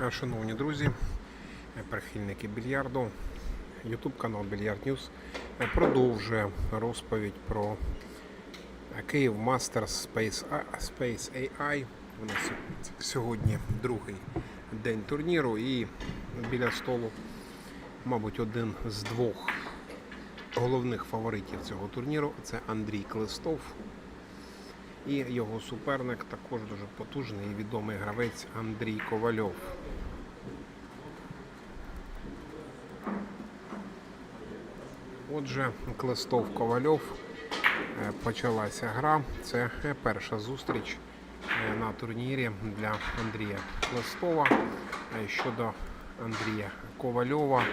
Е, Шановні друзі, е, прихильники більярду, YouTube канал Більярд Ньюс е, продовжує розповідь про Київ Masters Space AI. У нас сьогодні другий день турніру і біля столу, мабуть, один з двох головних фаворитів цього турніру це Андрій Клистов. І його суперник також дуже потужний і відомий гравець Андрій Ковальов. Отже, Клистов Ковальов е, почалася гра. Це е, перша зустріч е, на турнірі для Андрія Клистова. Е, Щодо Андрія Ковальова,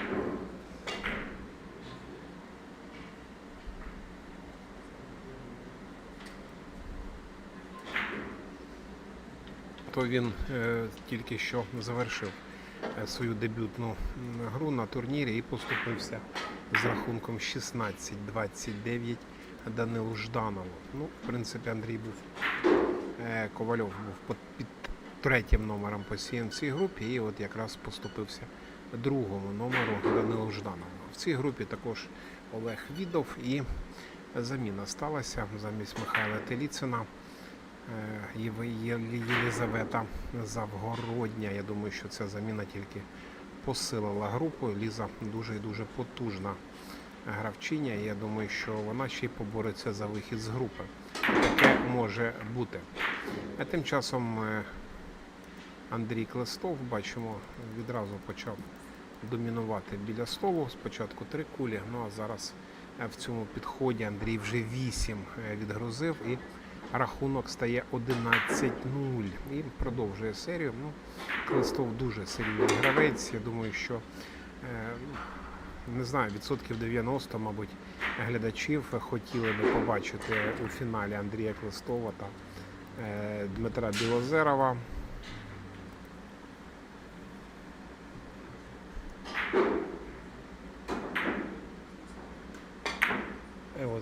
то він тільки що завершив свою дебютну гру на турнірі і поступився з рахунком 16-29 Данилу Жданову. Ну, в принципі, Андрій був е, Ковальов був під, третім номером по CNC групі, і от якраз поступився другому номеру Данилу Жданову. В цій групі також Олег Відов і заміна сталася замість Михайла Теліцина. Е, Єлізавета Завгородня. Я думаю, що ця заміна тільки посилила групу. Ліза дуже і дуже потужна гравчиня. І я думаю, що вона ще й побореться за вихід з групи. Таке може бути. А тим часом е, Андрій Клестов, бачимо, відразу почав домінувати біля столу. Спочатку три кулі, ну а зараз е, в цьому підході Андрій вже вісім е, відгрузив і рахунок стає 11-0 і продовжує серію. Ну, Клестов дуже сильний гравець. Я думаю, що е, не знаю, відсотків 90, мабуть, глядачів хотіли би побачити у фіналі Андрія Клестова та е, Дмитра Білозерова.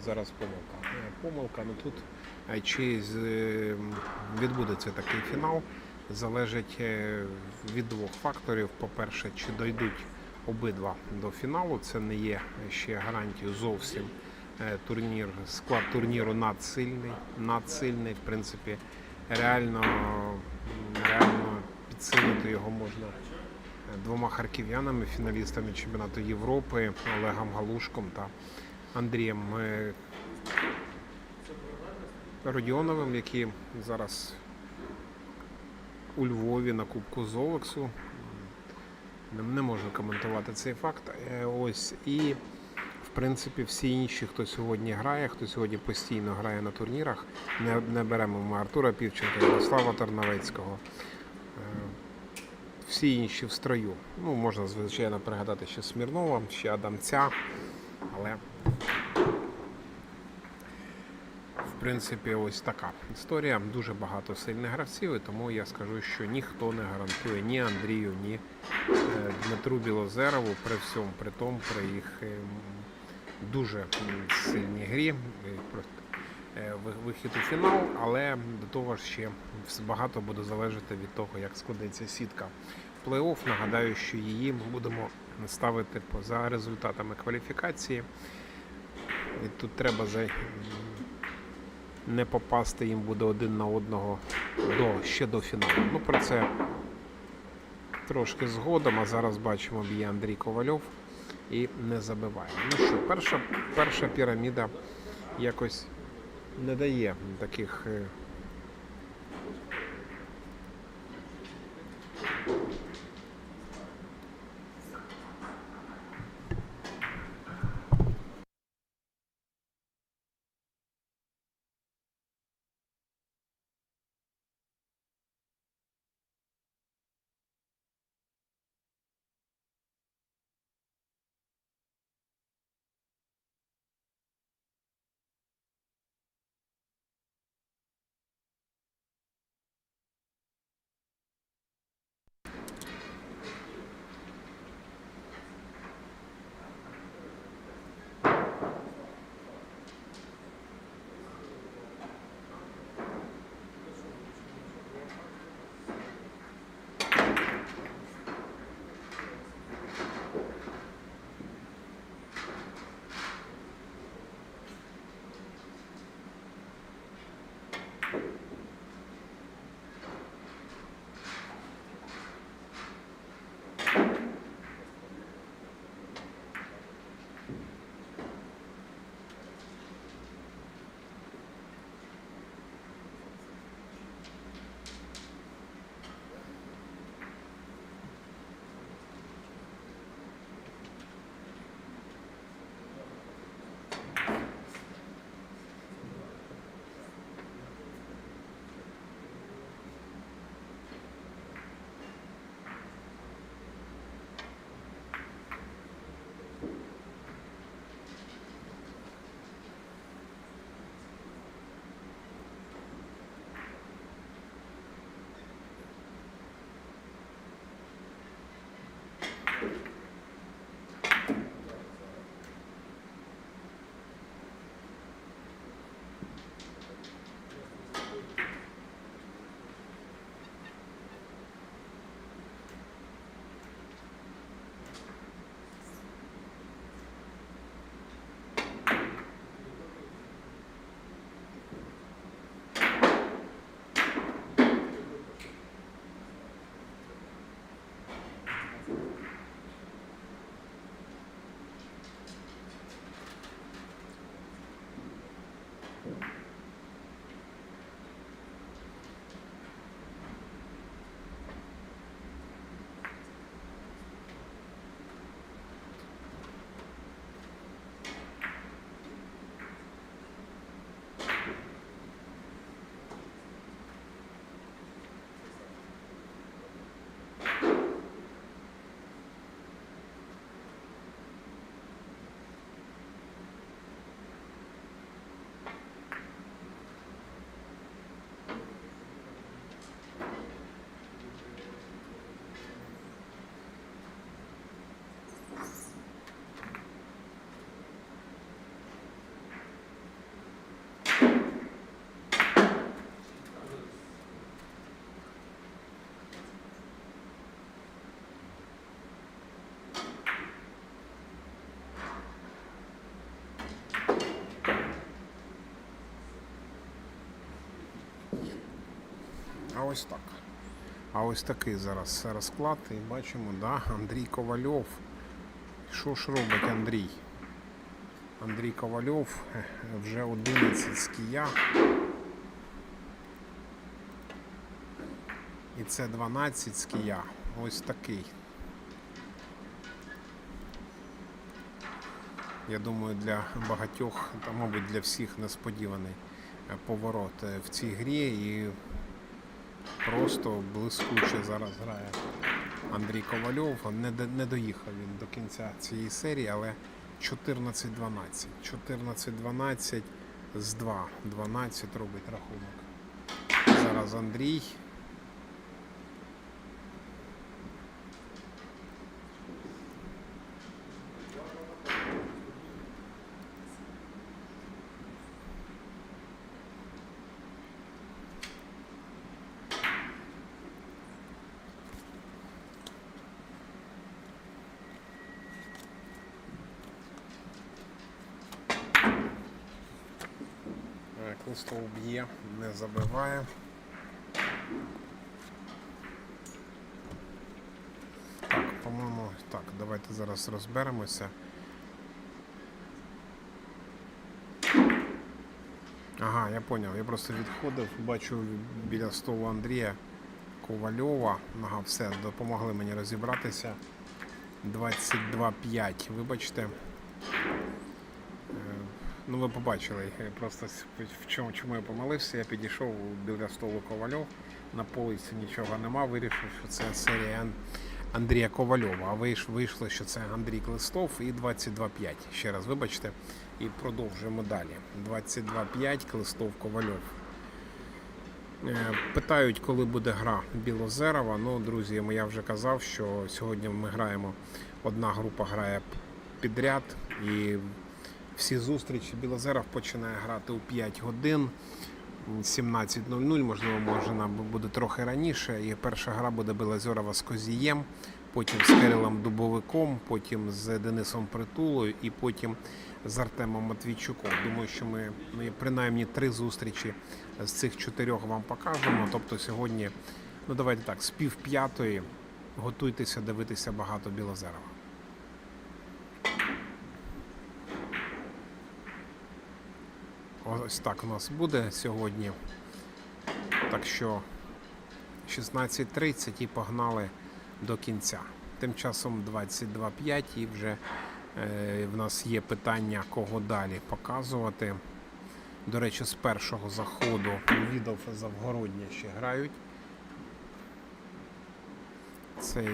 Зараз помилка. Е, Помилка, ну тут е, чи е, відбудеться такий фінал, залежить від двох факторів. По-перше, чи дойдуть обидва до фіналу. Це не є ще гарантією зовсім. Турнір, склад турніру надсильний, надсильний. В принципі, реально, реально підсилити його можна двома харків'янами, фіналістами чемпіонату Європи, Олегом Галушком та Андрієм Родіоновим, які зараз у Львові на Кубку. Не- Не можу коментувати цей факт. Е, Ось і в принципі всі інші, хто сьогодні грає, хто сьогодні постійно грає на турнірах, не, не беремо ми Артура Півченка, Ярослава Тарновецького. Е, Всі інші в строю. Ну, можна, звичайно, пригадати ще Смірнова, ще Адамця, але в принципі, ось така історія. Дуже багато сильних гравців, і тому я скажу, що ніхто не гарантує ні Андрію, ні е, Дмитру Білозерову при всьому, при тому, при їх е, дуже сильній грі. е, е, ви- Вихід у фінал, але до того ж ще багато буде залежати від того, як складеться сітка плей-офф. Нагадаю, що її ми будемо ставити по- за результатами кваліфікації. І тут треба за не попасти їм буде один на одного до, ще до фіналу. Ну про це трошки згодом, а зараз бачимо б'є Андрій Ковальов і не забиває. Ну що, перша, перша піраміда якось не дає таких. А ось так. А ось такий зараз розклад. І бачимо, да, Андрій Ковальов. Що ж робить Андрій? Андрій Ковальов е, вже 11 з кія. І це 12 з кия. Ось такий. Я думаю, для багатьох, та, мабуть, для всіх несподіваний е, поворот е, в цій грі і просто блискуче зараз грає Андрій Ковальов. Не, не доїхав він до кінця цієї серії, але 14-12. 14-12 з 2. 12 робить рахунок. Зараз Андрій. Е, Клистов б'є, не забиває. Так, по-моєму, так, давайте зараз розберемося. Ага, я зрозумів. Я просто відходив, бачу біля столу Андрія Ковальова. Ага, все, допомогли мені розібратися. 22-5. Вибачте. Ну, ви побачили, просто в чому, чому я помилився. Я підійшов біля столу Ковальов, на полиці нічого нема, вирішив, що це серія Андрія Ковальова. А вийшло, що це Андрій Клистов і 22-5. Ще раз вибачте. І продовжуємо далі. 22-5, Клистов Ковальов. Е, Питають, коли буде гра Білозерова. Ну, друзі, я вже казав, що сьогодні ми граємо. Одна група грає підряд, і всі зустрічі Білозеров починає грати у 5 годин. 17.00, можливо, може вона буде трохи раніше. І перша гра буде Білозерова з Козієм, потім з Кирилом Дубовиком, потім з Денисом Притулою і потім з Артемом Матвійчуком. Думаю, що ми ну, принаймні три зустрічі з цих чотирьох вам покажемо. Тобто сьогодні, ну давайте так, з пів п'ятої готуйтеся дивитися багато Білозерова. Ось так у нас буде сьогодні. Так що 16.30 і погнали до кінця. Тим часом 22.5 і вже е, в нас є питання, кого далі показувати. До речі, з першого заходу Відов Завгородня ще грають. Це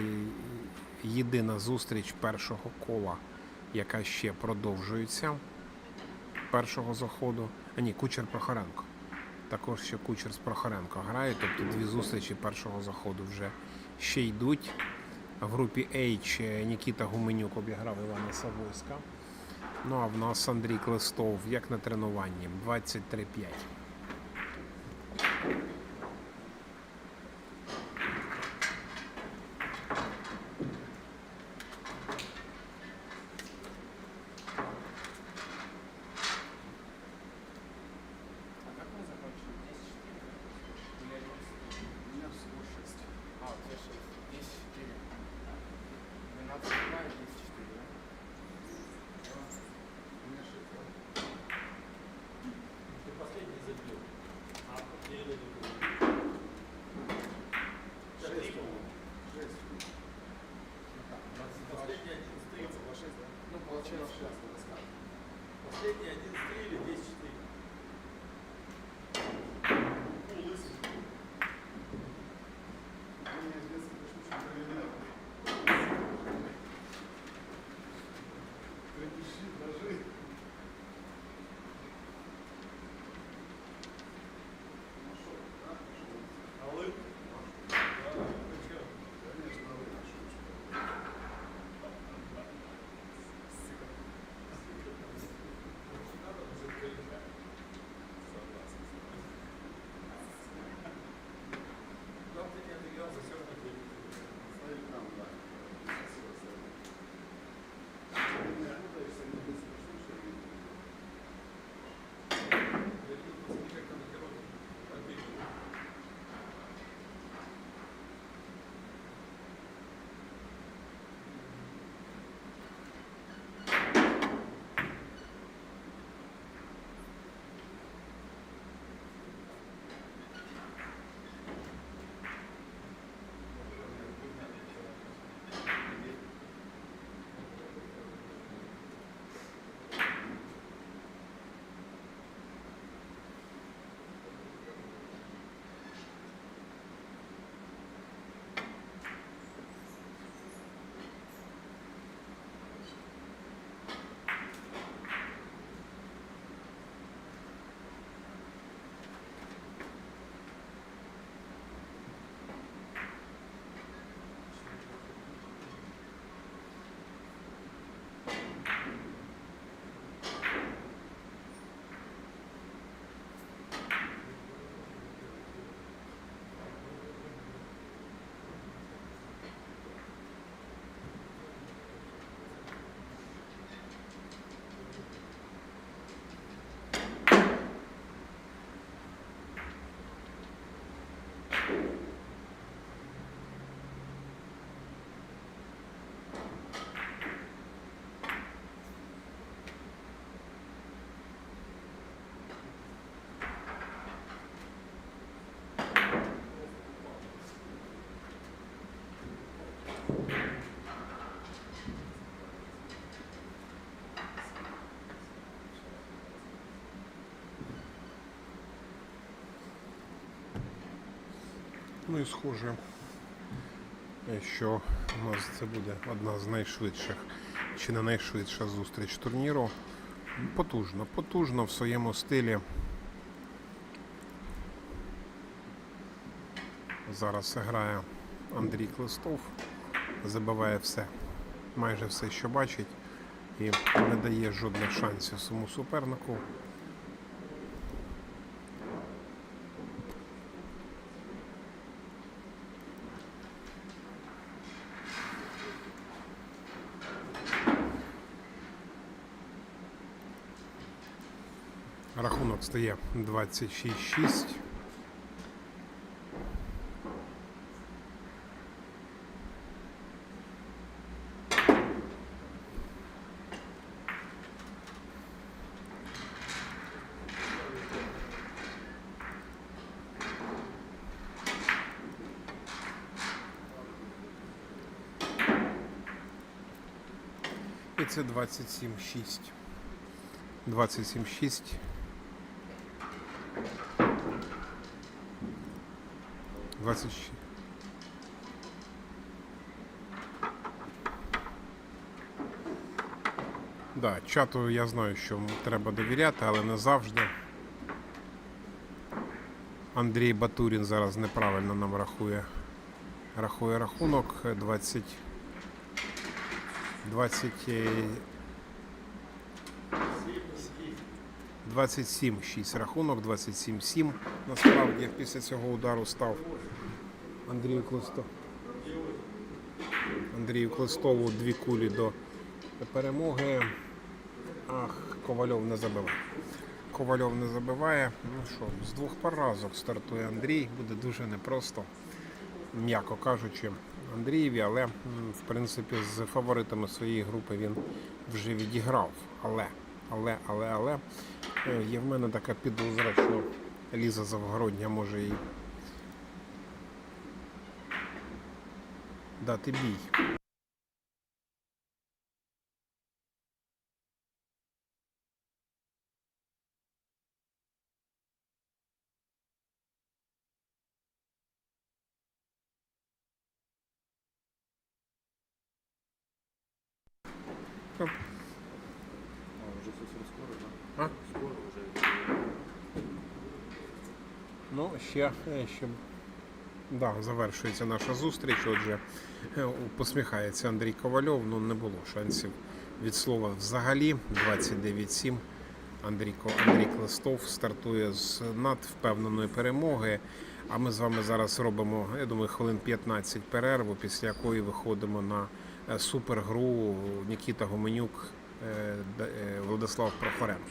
єдина зустріч першого кола, яка ще продовжується першого заходу. А ні, Кучер Прохоренко. Також ще Кучер з Прохоренко грає, тобто дві зустрічі першого заходу вже ще йдуть. В групі H Нікіта Гуменюк обіграв Івана Савойська. Ну а в нас Андрій Клестов, як на тренуванні, 23-5. сейчас, надо сказать. Последний 11 или 10-4. Ну і схоже, що у нас це буде одна з найшвидших, чи не найшвидша зустріч турніру. Потужно, потужно в своєму стилі. Зараз грає Андрій Клистов, забиває все, майже все, що бачить, і не дає жодних шансів своєму супернику. Рахунок стає 26-6. І це 27-6. 27-6. Двадцять шість. Да, чату я знаю, що треба довіряти, але не завжди. Андрій Батурін зараз неправильно нам рахує. Рахує рахунок е, 20. 20. е, 27-6 рахунок, 27-7 насправді після цього удару став Андрію Клисто. Андрію Клистову дві кулі до перемоги. Ах, Ковальов не забиває. Ковальов не забиває. Ну що, з двох поразок стартує Андрій. Буде дуже непросто, м'яко кажучи, Андрієві, але в принципі з фаворитами своєї групи він вже відіграв. Але, але, але, але є в мене така підозра, що Ліза Завгородня може і дати бій. Ну, ще, ще да, завершується наша зустріч. Отже, е, посміхається Андрій Ковальов. Ну не було шансів від слова взагалі. 29-7. Андрій, Андрій Клестов стартує з надвпевненої перемоги. А ми з вами зараз робимо, я думаю, хвилин 15 перерву, після якої виходимо на е, супергру Нікіта Гуменюк, Д- е, Владислав Прохоренко.